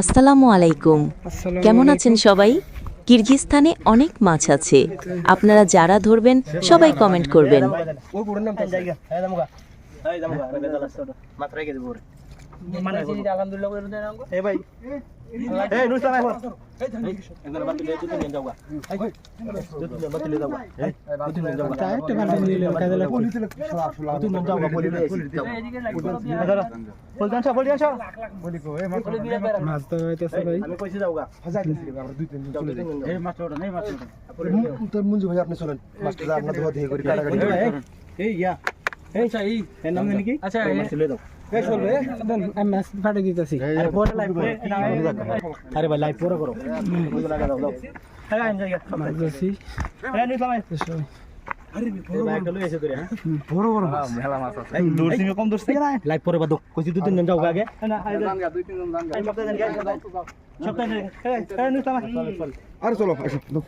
আসসালামু আলাইকুম। কেমন আছেন সবাই? কিরগিজস্তানে অনেক মাছ আছে। আপনারা যারা ধরবেন সবাই কমেন্ট করবেন। মানে আলহামদুলিল্লাহ করে দেন এ ভাই এই নুসা ভাই এই এখানে বাতি দিয়ে তুই নিয়ে যাওগা তুই বাতি দিয়ে যাওগা এই তুই নিয়ে যাওগা একটা বাটি নিলে কাজে লাগবে তুই নিয়ে যাওগা বলি দে বল জানছ বল জানছ বলি কো এই মাছ তো হইতেছে ভাই আমি কইছি যাওগা হাজার দিছি আমরা দুই তিন দিন চলে যাই এই মাত্র ওটা নেই মাত্র তো মঞ্জু ভাই আপনি চলেন মাস্টার আপনার ধোয়া দিয়ে করি। এই ইয়া এই নাম নাকি আচ্ছা মাছ আরে পরে লাইভ করে আরে ভাই লাইভ পরে করো হ্যাঁ হ্যাঁ বড় ব্যাগটা লই এসে করে হ্যাঁ বড় বড় মেলা মাছ আছে দূর সিমে কম দূর সিমে লাইভ পরে বাদো কইছি দুই তিন জন যাও আগে না দুই তিন জন দান সপ্তাহে দেন সপ্তাহে দেন এই এই নিস ভাই আরে চলো আসো দাও।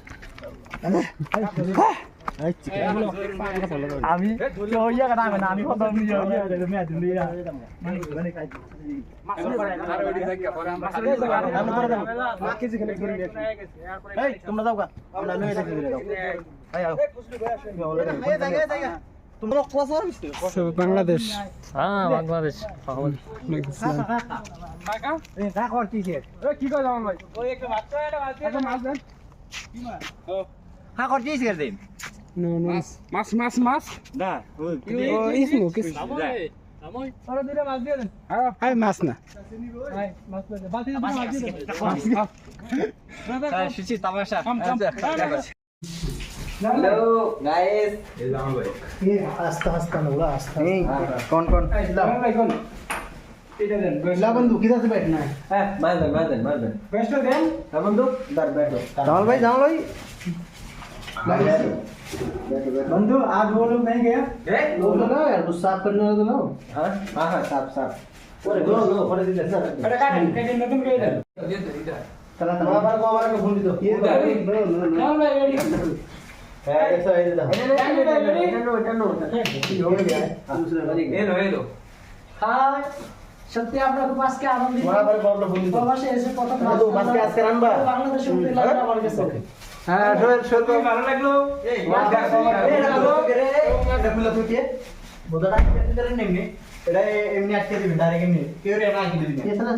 আমি ইয়া কথা না আমি কথা ইয়া ইয়া মে আদিন ইয়া এই তোমরা যাও গা। আমরা লয়ে দেখি দাও এই আও তোমরা ক্লাস আর বিস্তে বাংলাদেশ। হ্যাঁ বাংলাদেশ। এই কা করতিছে কি কয় জামান ভাই? ওই একটা মাছ একটা মাছ একটা মাছ দেন? কা করতিছে এর দিন নো নো মাছ মাছ মাছ না ও ইসমু কিস আরে মাছ না শিশি তামাশা আস্তে আস্তে না ওরা আস্তে এই কোন কোন লা বন্ধু কি আছে ভাই না হ্যাঁ মার দেন মার দেন মার দেন বেস্ট দেন হ্যাঁ বন্ধু দাঁড় बैठ জামাল ভাই জামাল ভাই बंधु आज वो लोग नहीं गया लोग ना यार कुछ साफ करने वाला तो ना हाँ हाँ हाँ साफ साफ ओरे दो दो पड़े दिले सर अरे काट काट नतुन के इधर चला हमारा को हमारा को फोन दे दो ये नो नो नो चल भाई रेडी है ऐसा है इधर दूसरे लो ये लो হাই সত্যি আপনার খুব আজকে আনন্দিত बड़ा बड़ा प्रॉब्लम फोन दे दो প্রবাসে এসে প্রথম বন্ধু, মাছকে আজকে রান্না? বাংলাদেশে উঠে লাগলো আমার কাছে হ্যাঁ সোহেল সোহেল ভালো লাগল? বোধাটা এমনি? এটা এমনি আটকে দিবেন ডাইরেক্ট এমনি। কেউ রে না আটকে দিবেন এসে না